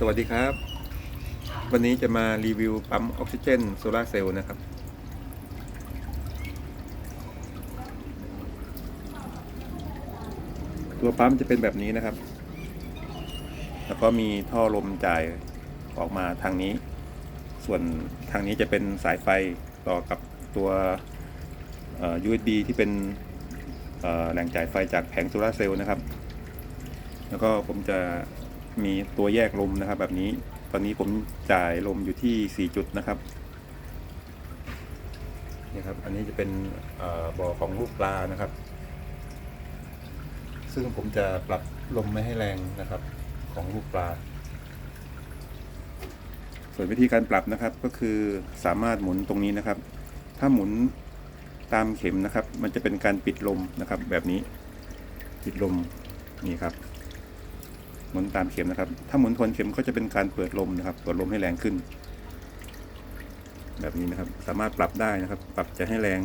สวัสดีครับ วันนี้จะมารีวิวปั๊มออกซิเจนโซลาเซลล์นะครับ ตัวปั๊มจะเป็นแบบนี้นะครับ แล้วก็มีท่อลมจ่ายออกมาทางนี้ ส่วนทางนี้จะเป็นสายไฟต่อกับตัว USB ที่เป็นแหล่งจ่ายไฟจากแผงโซลาเซลล์นะครับ แล้วก็ผมจะ มีตัวแยกลมนะครับ แบบนี้ ตอนนี้ผมจ่ายลมอยู่ที่ 4 จุดนะครับนี่ครับ อันนี้จะเป็นบ่อของลูกปลานะครับ ซึ่งผมจะปรับลมไม่ให้แรงนะครับ ของลูกปลา ส่วนวิธีการปรับนะครับก็คือสามารถหมุนตรงนี้นะครับ ถ้าหมุนตามเข็มนะครับ มันจะเป็นการปิดลมนะครับ แบบนี้ปิดลมนี่ครับ หมุนตามเข็มนะครับ ถ้าหมุนทวนเข็มก็จะเป็นการเปิดลมนะครับเปิดลมให้แรงขึ้น แบบนี้นะครับ สามารถปรับได้นะครับ ปรับจะให้แรง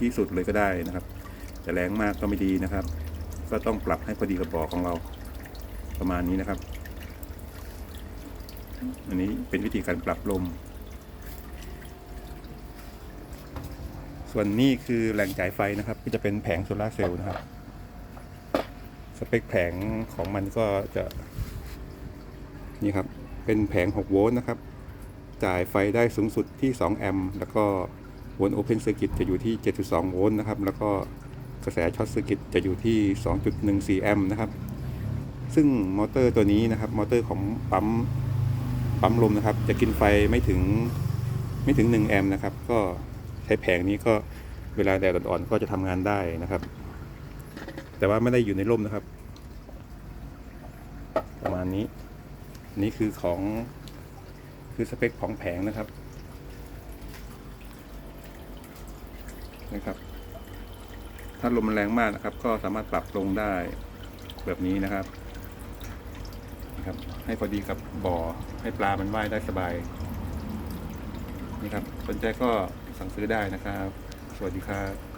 ที่สุดเลยก็ได้นะครับ จะแรงมากก็ไม่ดีนะครับ ก็ต้องปรับให้พอดีกับบ่อของเรา ประมาณนี้นะครับ อันนี้เป็นวิธีการปรับลม ส่วนนี้คือแหล่งจ่ายไฟนะครับ ก็จะเป็นแผงโซลาร์เซลล์นะครับ สเปคแผงของมันก็จะนี่ครับ เป็นแผง 6 โวลต์นะครับ จ่ายไฟได้สูงสุดที่ 2 แอมป์แล้วก็โวลต์โอเพนเซอร์กิตจะอยู่ที่ 7.2 โวลต์นะครับ แล้วก็กระแสช็อตเซอร์กิตจะอยู่ที่ 2.14 แอมป์นะครับ ซึ่งมอเตอร์ตัวนี้นะครับ มอเตอร์ของปั๊มปั๊มลมนะครับ จะกินไฟไม่ถึงไม่ถึง 1 แอมป์นะครับ ก็ใช้แผงนี้ก็เวลาแดดอ่อนๆก็จะทำงานได้นะครับ แต่ว่าไม่ได้อยู่ในร่มนะครับ ประมาณนี้ นี่คือของคือสเปคของแผงนะครับนะครับ ถ้าลมมันแรงมากนะครับ ก็สามารถปรับลงได้แบบนี้นะครับนะครับ ให้พอดีกับบ่อให้ปลามันว่ายได้สบายนี่ครับสนใจก็สั่งซื้อได้นะครับ สวัสดีครับ